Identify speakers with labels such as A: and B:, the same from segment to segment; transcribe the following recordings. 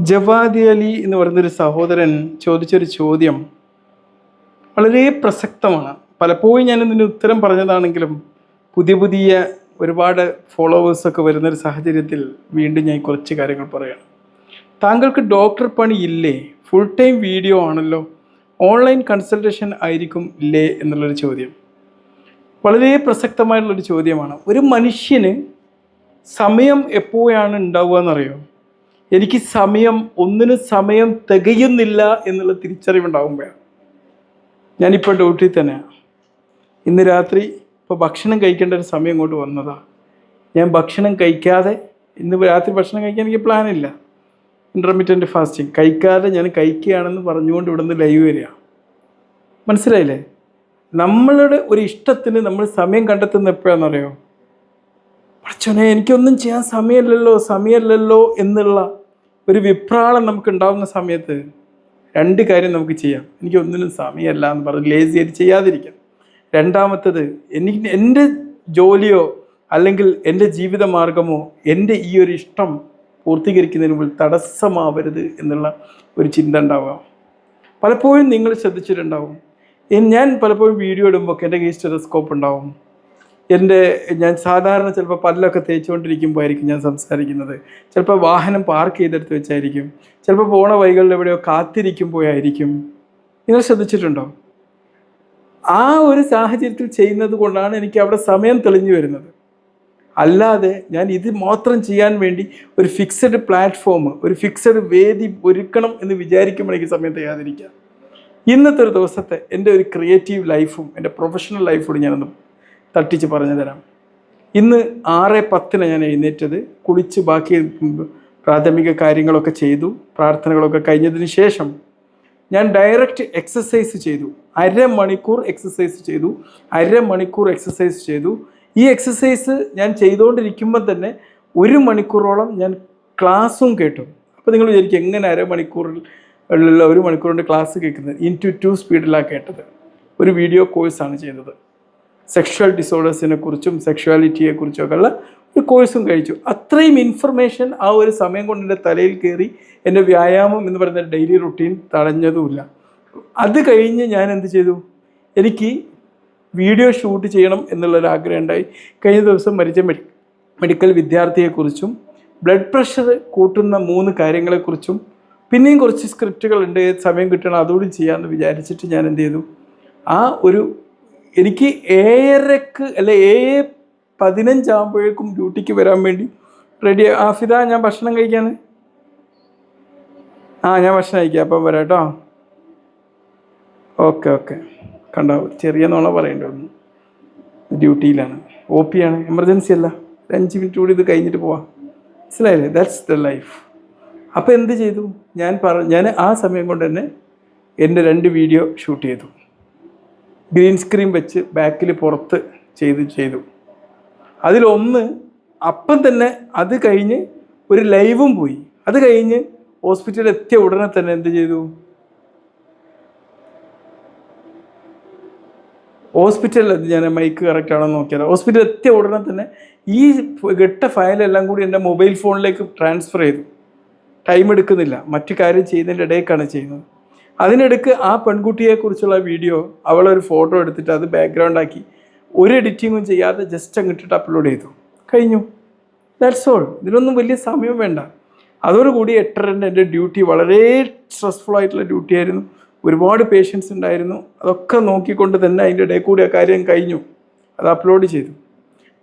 A: ജവാദി അലി എന്ന് പറയുന്നൊരു സഹോദരൻ ചോദിച്ചൊരു ചോദ്യം വളരെ പ്രസക്തമാണ്. പലപ്പോഴും ഞാൻ ഇതിന് ഉത്തരം പറഞ്ഞതാണെങ്കിലും പുതിയ പുതിയ ഒരുപാട് ഫോളോവേഴ്സൊക്കെ വരുന്നൊരു സാഹചര്യത്തിൽ വീണ്ടും ഞാൻ കുറച്ച് കാര്യങ്ങൾ പറയാം താങ്കൾക്ക് ഡോക്ടർ പണി ഇല്ലേ? ഫുൾ ടൈം വീഡിയോ ആണല്ലോ. ഓൺലൈൻ കൺസൾട്ടേഷൻ ആയിരിക്കും ഇല്ലേ എന്നുള്ളൊരു ചോദ്യം. വളരെ പ്രസക്തമായിട്ടുള്ളൊരു ചോദ്യമാണ്. ഒരു മനുഷ്യന് സമയം എപ്പോഴാണ് ഉണ്ടാവുക എന്നറിയോ? എനിക്ക് സമയം ഒന്നിനും സമയം തികയുന്നില്ല എന്നുള്ള തിരിച്ചറിവുണ്ടാകുമ്പോഴാണ് ഞാനിപ്പോൾ ഡ്യൂട്ടിയിൽ തന്നെയാണ് ഇന്ന് രാത്രി ഇപ്പോൾ ഭക്ഷണം കഴിക്കേണ്ട ഒരു സമയം ഇങ്ങോട്ട് വന്നതാണ് ഞാൻ ഭക്ഷണം കഴിക്കാതെ ഇന്ന് രാത്രി ഭക്ഷണം കഴിക്കാൻ എനിക്ക് പ്ലാനില്ല ഇന്റർമീഡിയന്റ് ഫാസ്റ്റിംഗ് കഴിക്കാതെ ഞാൻ കഴിക്കുകയാണെന്ന് പറഞ്ഞുകൊണ്ട് ഇവിടുന്ന് ലൈവ് വരിക. മനസ്സിലായില്ലേ? നമ്മളുടെ ഒരു ഇഷ്ടത്തിന് നമ്മൾ സമയം കണ്ടെത്തുന്ന എപ്പോഴാണെന്നറിയോ പഠിച്ചോനെ എനിക്കൊന്നും ചെയ്യാൻ സമയമില്ലല്ലോ സമയമില്ലല്ലോ എന്നുള്ള ഒരു വിപ്രാളം നമുക്ക് ഉണ്ടാവുന്ന സമയത്ത് രണ്ട് കാര്യം നമുക്ക് ചെയ്യാം. എനിക്ക് ഒന്നിനും സമയമല്ല എന്ന് പറഞ്ഞ് ലേസി ആയിട്ട് ചെയ്യാതിരിക്കാം. രണ്ടാമത്തത് എനിക്ക് എന്റെ ജോലിയോ അല്ലെങ്കിൽ എന്റെ ജീവിത മാർഗമോ എന്റെ ഈ ഒരു ഇഷ്ടം പൂർത്തീകരിക്കുന്നതിന് മുമ്പിൽ തടസ്സമാവരുത് എന്നുള്ള ഒരു ചിന്ത ഉണ്ടാവാം. പലപ്പോഴും നിങ്ങൾ ശ്രദ്ധിച്ചിട്ടുണ്ടാവും. ഞാൻ പലപ്പോഴും വീഡിയോ ഇടുമ്പോൾ എന്റെ കയ്യിൽ സ്റ്റെറോസ്കോപ്പ് ഉണ്ടാവും. എന്റെ ഞാൻ സാധാരണ ചിലപ്പോൾ പല്ലൊക്കെ തേച്ചുകൊണ്ടിരിക്കുമ്പോൾ ആയിരിക്കും ഞാൻ സംസാരിക്കുന്നത്. ചിലപ്പോൾ വാഹനം പാർക്ക് ചെയ്തെടുത്ത് വെച്ചായിരിക്കും. ചിലപ്പോൾ പോണ വഴികളിൽ എവിടെയോ കാത്തിരിക്കുമ്പോഴായിരിക്കും. നിങ്ങൾ ശ്രദ്ധിച്ചിട്ടുണ്ടോ? ആ ഒരു സാഹചര്യത്തിൽ ചെയ്യുന്നത് കൊണ്ടാണ് എനിക്ക് അവിടെ സമയം തെളിഞ്ഞു വരുന്നത്. അല്ലാതെ ഞാൻ ഇത് മാത്രം ചെയ്യാൻ വേണ്ടി ഒരു ഫിക്സഡ് പ്ലാറ്റ്ഫോം ഒരു ഫിക്സഡ് വേദി ഒരുക്കണം എന്ന് വിചാരിക്കുമ്പോൾ എനിക്ക് സമയം തയ്യാതിരിക്കുക. ഇന്നത്തെ ഒരു ദിവസത്തെ എന്റെ ഒരു ക്രിയേറ്റീവ് ലൈഫും എന്റെ പ്രൊഫഷണൽ ലൈഫോട് ഞാനൊന്ന് തട്ടിച്ച് പറഞ്ഞു തരാം. ഇന്ന് ആറ് പത്തിന് ഞാൻ എഴുന്നേറ്റത്. കുളിച്ച് ബാക്കി പ്രാഥമിക കാര്യങ്ങളൊക്കെ ചെയ്തു. പ്രാർത്ഥനകളൊക്കെ കഴിഞ്ഞതിന് ശേഷം ഞാൻ ഡയറക്റ്റ് എക്സസൈസ് ചെയ്തു. അരമണിക്കൂർ എക്സസൈസ് ചെയ്തു. അരമണിക്കൂർ എക്സസൈസ് ചെയ്തു. ഈ എക്സസൈസ് ഞാൻ ചെയ്തുകൊണ്ടിരിക്കുമ്പോൾ തന്നെ ഒരു മണിക്കൂറോളം ഞാൻ ക്ലാസ്സും കേട്ടു. അപ്പോൾ നിങ്ങൾ വിചാരിക്കും എങ്ങനെ അരമണിക്കൂറിൽ ഉള്ള ഒരു മണിക്കൂറിന്റെ ക്ലാസ് കേൾക്കുന്നത്? ഇൻ ടു ടു സ്പീഡിലാണ് കേട്ടത്. ഒരു വീഡിയോ കോഴ്സാണ് ചെയ്തത്. സെക്ഷൽ ഡിസോർഡേഴ്സിനെ കുറിച്ചും സെക്ഷുവാലിറ്റിയെ കുറിച്ചൊക്കെ ഉള്ള ഒരു കോഴ്സും കഴിച്ചു. അത്രയും ഇൻഫർമേഷൻ ആ ഒരു സമയം കൊണ്ട് എന്റെ തലയിൽ കയറി എന്റെ വ്യായാമം എന്ന് പറയുന്ന ഡെയിലി റുട്ടീൻ തടഞ്ഞതുമില്ല. അത് കഴിഞ്ഞ് ഞാൻ എന്ത് ചെയ്തു? എനിക്ക് വീഡിയോ ഷൂട്ട് ചെയ്യണം എന്നുള്ളൊരാഗ്രഹം ഉണ്ടായി. കഴിഞ്ഞ ദിവസം മരിച്ച മെഡി മെഡിക്കൽ വിദ്യാർത്ഥിയെക്കുറിച്ചും ബ്ലഡ് പ്രഷർ കൂട്ടുന്ന മൂന്ന് കാര്യങ്ങളെക്കുറിച്ചും പിന്നെയും കുറച്ച് സ്ക്രിപ്റ്റുകളുണ്ട് സമയം കിട്ടണം അതുകൂടി ചെയ്യാമെന്ന് വിചാരിച്ചിട്ട് ഞാൻ എന്ത് ചെയ്തു? ആ ഒരു എനിക്ക് ഏഴരക്ക് അല്ലെ ഏഴ് പതിനഞ്ചാകുമ്പോഴേക്കും ഡ്യൂട്ടിക്ക് വരാൻ വേണ്ടി റെഡി ആഫിദ ഞാൻ ഭക്ഷണം കഴിക്കാൻ ആ ഞാൻ ഭക്ഷണം കഴിക്കാം. അപ്പം വരാം കേട്ടോ ഓക്കെ ഓക്കെ. കണ്ടോ ചെറിയ നോണ പറയേണ്ടി ഡ്യൂട്ടിയിലാണ്. ഒ പി ആണ്. എമർജൻസി അല്ല. അഞ്ച് മിനിറ്റ് കൂടി ഇത് കഴിഞ്ഞിട്ട് പോവാം. മനസ്സിലായില്ലേ? ദാറ്റ്സ് ദ ലൈഫ് അപ്പോൾ എന്ത് ചെയ്തു? ഞാൻ പറ ഞാൻ ആ സമയം കൊണ്ട് തന്നെ എന്റെ രണ്ട് വീഡിയോ ഷൂട്ട് ചെയ്തു. ഗ്രീൻ സ്ക്രീൻ വെച്ച് ബാക്കിൽ പുറത്ത് ചെയ്ത് ചെയ്തു. അതിലൊന്ന് അപ്പം തന്നെ അത് കഴിഞ്ഞ് ഒരു ലൈവും പോയി. അത് കഴിഞ്ഞ് ഹോസ്പിറ്റലിൽ എത്തിയ ഉടനെ തന്നെ എന്ത് ചെയ്തു? ഹോസ്പിറ്റലിൽ ഞാൻ മൈക്ക് കറക്റ്റ് ആണോ എന്ന് നോക്കിയാൽ ഹോസ്പിറ്റലിൽ എത്തിയ ഉടനെ തന്നെ ഈ ഗട്ട ഫയലെല്ലാം കൂടി എന്റെ മൊബൈൽ ഫോണിലേക്ക് ട്രാൻസ്ഫർ ചെയ്തു. ടൈം എടുക്കുന്നില്ല. മറ്റു കാര്യം ചെയ്യുന്നതിന്റെ ഇടയ്ക്കാണ് ചെയ്യുന്നത്. അതിനിടയ്ക്ക് ആ പെൺകുട്ടിയെക്കുറിച്ചുള്ള വീഡിയോ അവളൊരു ഫോട്ടോ എടുത്തിട്ട് അത് ബാക്ക്ഗ്രൗണ്ട് ആക്കി ഒരു എഡിറ്റിങ്ങും ചെയ്യാതെ ജസ്റ്റ് അങ്ങിട്ടിട്ട് അപ്ലോഡ് ചെയ്തു. കഴിഞ്ഞു. ദാറ്റ്സ് ഓൾ ഇതിനൊന്നും വലിയ സമയം വേണ്ട. അതോടുകൂടി എട്ടരന്റെ എന്റെ ഡ്യൂട്ടി വളരെ സ്ട്രെസ്ഫുൾ ആയിട്ടുള്ള ഡ്യൂട്ടി ആയിരുന്നു. ഒരുപാട് പേഷ്യൻസ് ഉണ്ടായിരുന്നു. അതൊക്കെ നോക്കിക്കൊണ്ട് തന്നെ അതിന്റെ ഇടയിൽ കൂടി ആ കാര്യം കഴിഞ്ഞു. അത് അപ്ലോഡ് ചെയ്തു.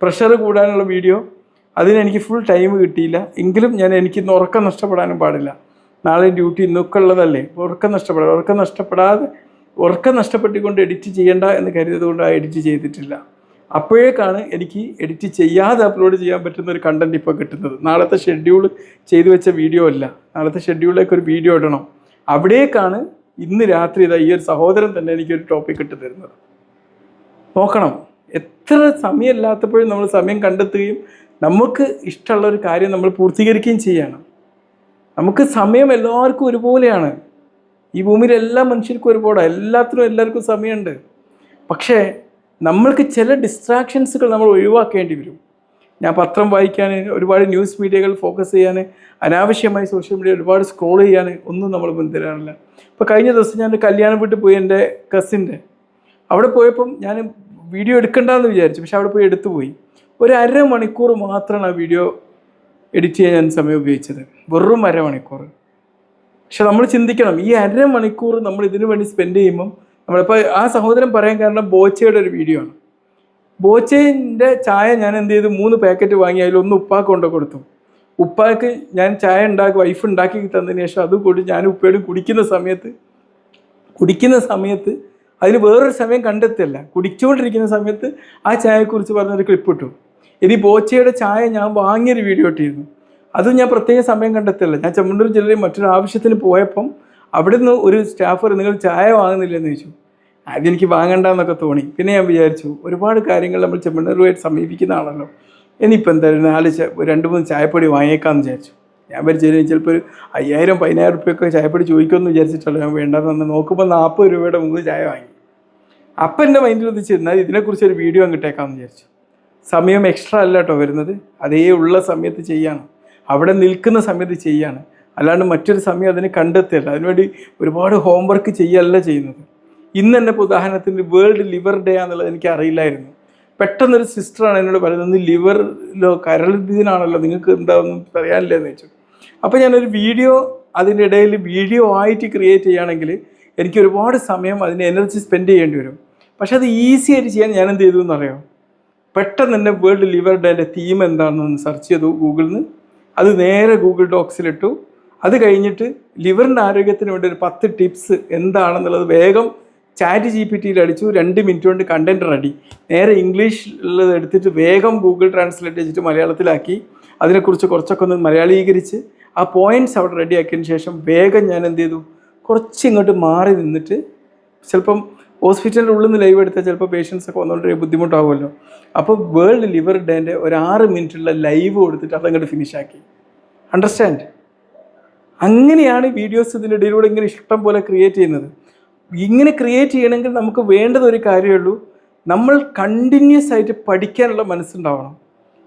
A: പ്രഷർ കൂടാനുള്ള വീഡിയോ അതിനെനിക്ക് ഫുൾ ടൈം കിട്ടിയില്ല. എങ്കിലും ഞാൻ എനിക്കിന്ന് ഉറക്കം നഷ്ടപ്പെടാനും പാടില്ല. നാളെ ഡ്യൂട്ടി ഇന്നൊക്കെ ഉള്ളതല്ലേ? ഉറക്കം നഷ്ടപ്പെടാം ഉറക്കം നഷ്ടപ്പെടാതെ ഉറക്കം നഷ്ടപ്പെട്ടുകൊണ്ട് എഡിറ്റ് ചെയ്യേണ്ട എന്ന് കരുതിയതുകൊണ്ട് ആ എഡിറ്റ് ചെയ്തിട്ടില്ല. അപ്പോഴേക്കാണ് എനിക്ക് എഡിറ്റ് ചെയ്യാതെ അപ്ലോഡ് ചെയ്യാൻ പറ്റുന്ന ഒരു കണ്ടന്റ് ഇപ്പോൾ കിട്ടുന്നത്. നാളത്തെ ഷെഡ്യൂൾ ചെയ്തു വെച്ച വീഡിയോ അല്ല. നാളത്തെ ഷെഡ്യൂളിലേക്ക് ഒരു വീഡിയോ ഇടണം. അവിടേക്കാണ് ഇന്ന് രാത്രി ഇതാ ഈ ഒരു സഹോദരൻ തന്നെ എനിക്കൊരു ടോപ്പിക് ഇട്ട് തരുന്നത്. നോക്കണം. എത്ര സമയമില്ലാത്തപ്പോഴും നമ്മൾ സമയം കണ്ടെത്തുകയും നമുക്ക് ഇഷ്ടമുള്ള ഒരു കാര്യം നമ്മൾ പൂർത്തീകരിക്കുകയും ചെയ്യണം. നമുക്ക് സമയം എല്ലാവർക്കും ഒരുപോലെയാണ്. ഈ ഭൂമിയിൽ എല്ലാ മനുഷ്യർക്കും ഒരുപോലെ എല്ലാത്തിനും എല്ലാവർക്കും സമയമുണ്ട്. പക്ഷേ നമ്മൾക്ക് ചില ഡിസ്ട്രാക്ഷൻസുകൾ നമ്മൾ ഒഴിവാക്കേണ്ടി വരും. ഞാൻ പത്രം വായിക്കാൻ ഒരുപാട് ന്യൂസ് മീഡിയകൾ ഫോക്കസ് ചെയ്യാൻ അനാവശ്യമായി സോഷ്യൽ മീഡിയ ഒരുപാട് സ്ക്രോൾ ചെയ്യാൻ ഒന്നും നമ്മൾ മുൻതരാറില്ല. ഇപ്പോൾ കഴിഞ്ഞ ദിവസം ഞാൻ കല്യാണം വീട്ടിൽ പോയി എന്റെ കസിന്റെ അവിടെ പോയപ്പം ഞാൻ വീഡിയോ എടുക്കണ്ടെന്ന് വിചാരിച്ചു. പക്ഷെ അവിടെ പോയി എടുത്തു പോയി ഒരു അരമണിക്കൂർ മാത്രമാണ് ആ വീഡിയോ എഡിറ്റ് ചെയ്യാൻ സമയം ഉപയോഗിച്ചത്. വെറും അരമണിക്കൂർ പക്ഷെ നമ്മൾ ചിന്തിക്കണം ഈ അരമണിക്കൂർ നമ്മൾ ഇതിനു വേണ്ടി സ്പെൻഡ് ചെയ്യുമ്പം നമ്മളിപ്പോൾ ആ സഹോദരൻ പറയാൻ കാരണം ബോച്ചയുടെ ഒരു വീഡിയോ ആണ്. ബോച്ചേന്റെ ചായ ഞാൻ എന്ത് ചെയ്തു? മൂന്ന് പാക്കറ്റ് വാങ്ങി അതിൽ ഒന്ന് ഉപ്പാക്ക് കൊണ്ട് കൊടുത്തു. ഉപ്പാക്ക് ഞാൻ ചായ ഉണ്ടാക്കി വൈഫ് ഉണ്ടാക്കി തന്നതിന് ശേഷം അത് കൂടി ഞാൻ ഉപ്പയോട് കുടിക്കുന്ന സമയത്ത് കുടിക്കുന്ന സമയത്ത് അതിന് വേറൊരു സമയം കണ്ടെത്തില്ല കുടിച്ചുകൊണ്ടിരിക്കുന്ന സമയത്ത് ആ ചായയെക്കുറിച്ച് പറഞ്ഞൊരു ക്ലിപ്പ് ഇട്ടു. ഇനി ബോച്ചയുടെ ചായ ഞാൻ വാങ്ങിയൊരു വീഡിയോ ഇട്ടിരുന്നു. അതും ഞാൻ പ്രത്യേക സമയം കണ്ടെത്തില്ല. ഞാൻ ചെമ്മണ്ണൂർ ജില്ലയിൽ മറ്റൊരു ആവശ്യത്തിന് പോയപ്പം അവിടുന്ന് ഒരു സ്റ്റാഫർ നിങ്ങൾ ചായ വാങ്ങുന്നില്ലെന്ന് ചോദിച്ചു. അതെനിക്ക് വാങ്ങണ്ടെന്നൊക്കെ തോന്നി. പിന്നെ ഞാൻ വിചാരിച്ചു ഒരുപാട് കാര്യങ്ങൾ നമ്മൾ ചെമ്മണ്ണൂരുമായിട്ട് സമീപിക്കുന്ന ആണല്ലോ ഇനിയിപ്പോൾ എന്തായാലും നാല് രണ്ട് മൂന്ന് ചായപ്പൊടി വാങ്ങിയേക്കാമെന്ന് വിചാരിച്ചു. ഞാൻ വിചാരിച്ചു ചിലപ്പോൾ ഒരു അയ്യായിരം പതിനായിരം റുപ്യൊക്കെ ചായപ്പൊടി ചോദിക്കുമെന്ന് വിചാരിച്ചിട്ടല്ലോ ഞാൻ വേണ്ടതെന്ന് നോക്കുമ്പോൾ നാൽപ്പത് രൂപയുടെ മൂന്ന് ചായ വാങ്ങി. അപ്പം എന്റെ മൈൻഡിൽ ഒന്നിച്ചിരുന്നാൽ ഇതിനെക്കുറിച്ച് ഒരു വീഡിയോ അങ്ങിട്ടേക്കാമെന്ന് വിചാരിച്ചു. സമയം എക്സ്ട്രാ അല്ല കേട്ടോ വരുന്നത്. അതേ ഉള്ള സമയത്ത് ചെയ്യാണ്. അവിടെ നിൽക്കുന്ന സമയത്ത് ചെയ്യാണ്. അല്ലാണ്ട് മറ്റൊരു സമയം അതിന് കണ്ടെത്തില്ല അതിനുവേണ്ടി ഒരുപാട് ഹോംവർക്ക് ചെയ്യല്ല ചെയ്യുന്നത്. ഇന്ന് തന്നെ ഇപ്പോൾ ഉദാഹരണത്തിന് വേൾഡ് ലിവർ ഡേ ആണെന്നുള്ളത് എനിക്ക് അറിയില്ലായിരുന്നു. പെട്ടെന്നൊരു സിസ്റ്ററാണ് എന്നോട് പറയുന്നത് ലിവറിലോ കരളിതിനാണല്ലോ നിങ്ങൾക്ക് എന്താണെന്ന് പറയാനില്ലെന്ന് വെച്ചു അപ്പോൾ ഞാനൊരു വീഡിയോ അതിന്റെ ഇടയിൽ വീഡിയോ ആയിട്ട് ക്രിയേറ്റ് ചെയ്യുകയാണെങ്കിൽ എനിക്ക് ഒരുപാട് സമയം അതിന് എനർജി സ്പെൻഡ് ചെയ്യേണ്ടി വരും. പക്ഷെ അത് ഈസി ആയിട്ട് ചെയ്യാൻ ഞാൻ എന്ത് ചെയ്തു എന്നറിയാം? പെട്ടെന്ന് തന്നെ വേൾഡ് ലിവർ ഡേന്റെ തീം എന്താണെന്ന് സെർച്ച് ചെയ്തു ഗൂഗിളിൽ നിന്ന് അത് നേരെ ഗൂഗിൾ ഡോക്സിലിട്ടു. അത് കഴിഞ്ഞിട്ട് ലിവറിന്റെ ആരോഗ്യത്തിന് വേണ്ടി ഒരു പത്ത് ടിപ്സ് എന്താണെന്നുള്ളത് വേഗം ചാറ്റ് ജി പി ടിയിൽ അടിച്ചു. രണ്ട് മിനിറ്റ് കൊണ്ട് കണ്ടന്റ് റെഡി നേരെ ഇംഗ്ലീഷിലുള്ളത് എടുത്തിട്ട് വേഗം ഗൂഗിൾ ട്രാൻസ്ലേറ്റ് ചെയ്തിട്ട് മലയാളത്തിലാക്കി. അതിനെക്കുറിച്ച് കുറച്ചൊക്കെ ഒന്ന് മലയാളീകരിച്ച്. ആ പോയിന്റ്സ് അവിടെ റെഡിയാക്കിയതിന് ശേഷം വേഗം ഞാൻ എന്ത് ചെയ്തു? കുറച്ച് ഇങ്ങോട്ട് മാറി നിന്നിട്ട് ചിലപ്പം ഹോസ്പിറ്റലിന്റെ ഉള്ളിൽ നിന്ന് ലൈവ് എടുത്താൽ ചിലപ്പോൾ പേഷ്യൻസ് ഒക്കെ വന്നുകൊണ്ട് ബുദ്ധിമുട്ടാവുമല്ലോ. അപ്പോൾ വേൾഡ് ലിവർ ഡേന്റെ ഒരു ആറ് മിനിറ്റുള്ള ലൈവ് കൊടുത്തിട്ട് അതങ്ങോട്ട് ഫിനിഷാക്കി. അണ്ടർസ്റ്റാൻഡ് അങ്ങനെയാണ് വീഡിയോസ് ഇതിന്റെ ഇടയിലൂടെ ഇങ്ങനെ ഇഷ്ടം പോലെ ക്രിയേറ്റ് ചെയ്യുന്നത്. ഇങ്ങനെ ക്രിയേറ്റ് ചെയ്യണമെങ്കിൽ നമുക്ക് വേണ്ടത് ഒരു കാര്യമേ ഉള്ളൂ. നമ്മൾ കണ്ടിന്യൂസ് ആയിട്ട് പഠിക്കാനുള്ള മനസ്സുണ്ടാവണം.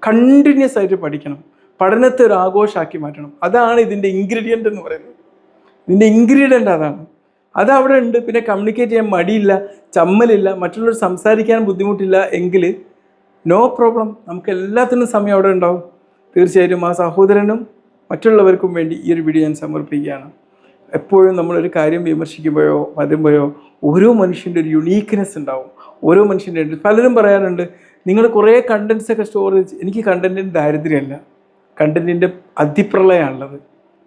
A: കണ്ടിന്യൂസ് ആയിട്ട് പഠിക്കണം. പഠനത്തെ ഒരു ആഘോഷമാക്കി മാറ്റണം. അതാണ് ഇതിന്റെ ഇൻഗ്രീഡിയന്റ് എന്ന് പറയുന്നത്. ഇതിന്റെ ഇൻഗ്രീഡിയന്റ് അതാണ്. അത് അവിടെ ഉണ്ട് പിന്നെ കമ്മ്യൂണിക്കേറ്റ് ചെയ്യാൻ മടിയില്ല ചമ്മലില്ല മറ്റുള്ളവർ സംസാരിക്കാൻ ബുദ്ധിമുട്ടില്ല എങ്കിൽ നോ പ്രോബ്ലം നമുക്ക് എല്ലാത്തിനും സമയം അവിടെ ഉണ്ടാവും. തീർച്ചയായിട്ടും ആ സഹോദരനും മറ്റുള്ളവർക്കും വേണ്ടി ഈ ഒരു വീഡിയോ ഞാൻ സമർപ്പിക്കുകയാണ്. എപ്പോഴും നമ്മളൊരു കാര്യം വിമർശിക്കുമ്പോഴോ വരുമ്പോഴോ ഓരോ മനുഷ്യന്റെ ഒരു യുണീക്ക്നെസ് ഉണ്ടാവും. ഓരോ മനുഷ്യന്റെ പലരും പറയാറുണ്ട് നിങ്ങൾ കുറേ കണ്ടൻസൊക്കെ സ്റ്റോർ ചെയ്ത് എനിക്ക് കണ്ടന്റിന്റെ ദാരിദ്ര്യമല്ല. കണ്ടന്റിന്റെ അതിപ്രളയമാണുള്ളത്.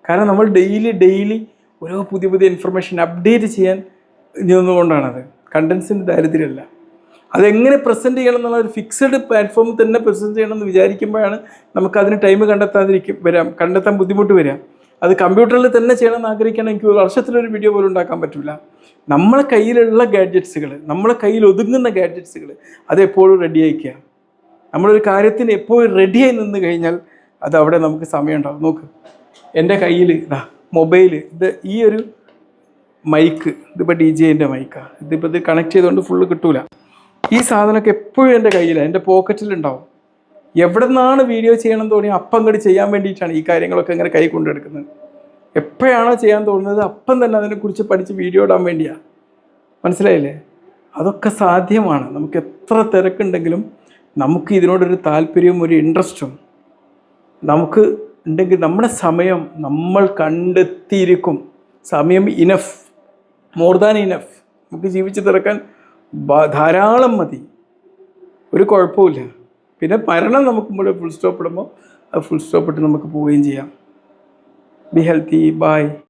A: കാരണം നമ്മൾ ഡെയിലി ഡെയിലി ഓരോ പുതിയ പുതിയ ഇൻഫർമേഷൻ അപ്ഡേറ്റ് ചെയ്യാൻ നിന്നുകൊണ്ടാണത്. കണ്ടൻസിന്റെ ദാരിദ്ര്യമല്ല അതെങ്ങനെ പ്രസന്റ് ചെയ്യണം എന്നുള്ള ഒരു ഫിക്സഡ് പ്ലാറ്റ്ഫോമിൽ തന്നെ പ്രസന്റ് ചെയ്യണം എന്ന് വിചാരിക്കുമ്പോഴാണ് നമുക്ക് അതിന് ടൈം കണ്ടെത്താതിരിക്കും വരാം കണ്ടെത്താൻ ബുദ്ധിമുട്ട് വരാം. അത് കമ്പ്യൂട്ടറിൽ തന്നെ ചെയ്യണം എന്ന് ആഗ്രഹിക്കണമെങ്കിൽ എനിക്ക് ഒരു വർഷത്തിലൊരു വീഡിയോ പോലും ഉണ്ടാക്കാൻ പറ്റില്ല നമ്മളെ കയ്യിലുള്ള ഗാഡ്ജറ്റ്സുകൾ നമ്മളെ കയ്യിൽ ഒതുങ്ങുന്ന ഗാഡ്ജറ്റ്സുകൾ അതെപ്പോഴും റെഡി ആയിക്കുക. നമ്മളൊരു കാര്യത്തിന് എപ്പോഴും റെഡിയായി നിന്ന് കഴിഞ്ഞാൽ അത് അവിടെ നമുക്ക് സമയം ഉണ്ടാവും നോക്ക്. എന്റെ കയ്യിൽ ഇതാ മൊബൈൽ ഇത് ഈ ഒരു മൈക്ക് ഇതിപ്പോൾ ഡി ജെന്റെ മൈക്കാണ് ഇതിപ്പോൾ ഇത് കണക്ട് ചെയ്തുകൊണ്ട് ഫുള്ള് കിട്ടൂല. ഈ സാധനമൊക്കെ എപ്പോഴും എന്റെ കയ്യിലാണ് എന്റെ പോക്കറ്റിലുണ്ടാവും എവിടെ നിന്നാണ് വീഡിയോ ചെയ്യണം തോന്നി അപ്പം അങ്ങോട്ട് ചെയ്യാൻ വേണ്ടിയിട്ടാണ് ഈ കാര്യങ്ങളൊക്കെ ഇങ്ങനെ കൈ കൊണ്ടെടുക്കുന്നത് എപ്പോഴാണോ ചെയ്യാൻ തോന്നുന്നത് അപ്പം തന്നെ അതിനെക്കുറിച്ച് പഠിച്ച് വീഡിയോ ഇടാൻ വേണ്ടിയാണ് മനസ്സിലായില്ലേ? അതൊക്കെ സാധ്യമാണ്. നമുക്ക് എത്ര തിരക്കുണ്ടെങ്കിലും നമുക്ക് ഇതിനോടൊരു താല്പര്യവും ഒരു ഇൻട്രസ്റ്റും നമുക്ക് ഉണ്ടെങ്കിൽ നമ്മുടെ സമയം നമ്മൾ കണ്ടെത്തിയിരിക്കും. സമയം ഇനഫ് മോർ ദാൻ ഇനഫ് നമുക്ക് ജീവിച്ച് തിറക്കാൻ ധാരാളം മതി. ഒരു കുഴപ്പമില്ല പിന്നെ മരണം നമുക്ക് മുഴുവൻ ഫുൾ സ്റ്റോപ്പ് ഇടുമ്പോൾ അത് ഫുൾ സ്റ്റോപ്പ് ഇട്ട് നമുക്ക് പോവുകയും ചെയ്യാം. Be healthy by